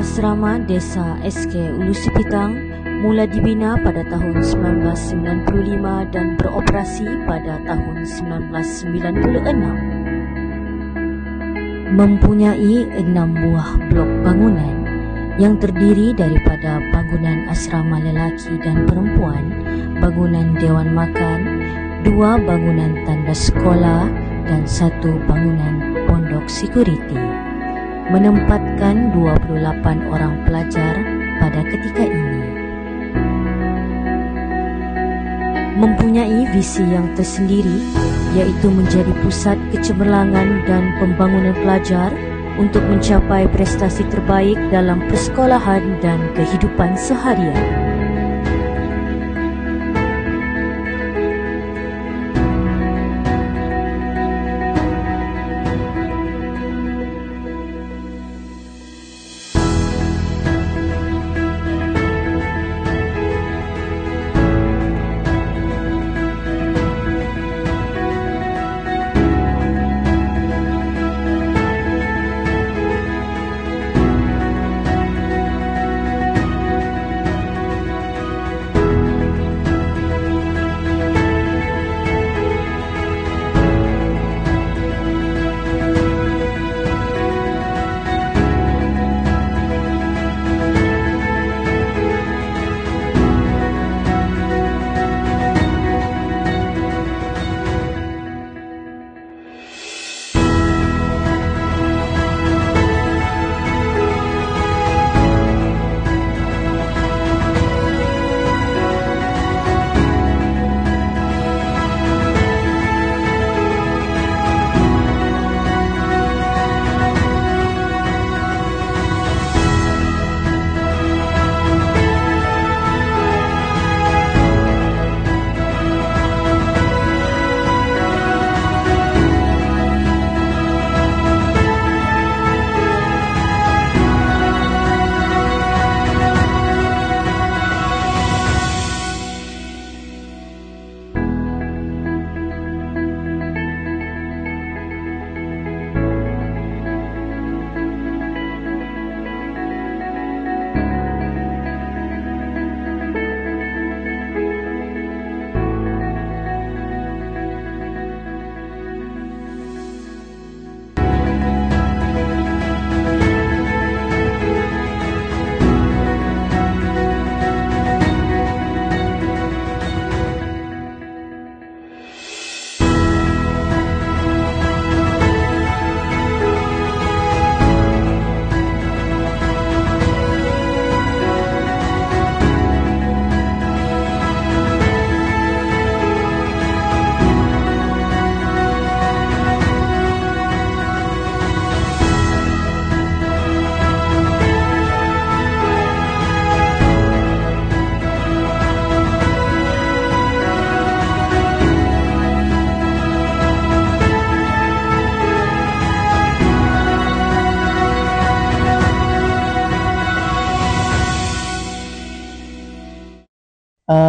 Asrama Desa SK Ulu Sipitang mula dibina pada tahun 1995 dan beroperasi pada tahun 1996. Mempunyai enam buah blok bangunan yang terdiri daripada bangunan asrama lelaki dan perempuan, bangunan dewan makan, dua bangunan tanda sekolah dan satu bangunan pondok sekuriti menempatkan 28 orang pelajar pada ketika ini. Mempunyai visi yang tersendiri iaitu menjadi pusat kecemerlangan dan pembangunan pelajar untuk mencapai prestasi terbaik dalam persekolahan dan kehidupan seharian.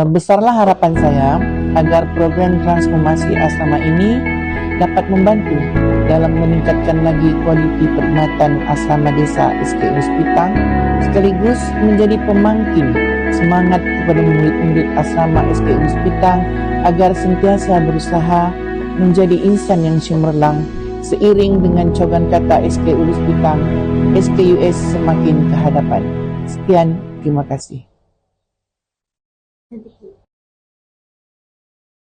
Besarlah harapan saya agar program transformasi asrama ini dapat membantu dalam meningkatkan lagi kualiti perkhidmatan asrama desa SKU Sepitang sekaligus menjadi pemangkin semangat kepada murid-murid asrama SKU Sepitang agar sentiasa berusaha menjadi insan yang cemerlang seiring dengan cogan kata SKU Sepitang SKUS semakin ke hadapan. Sekian, terima kasih. Andy.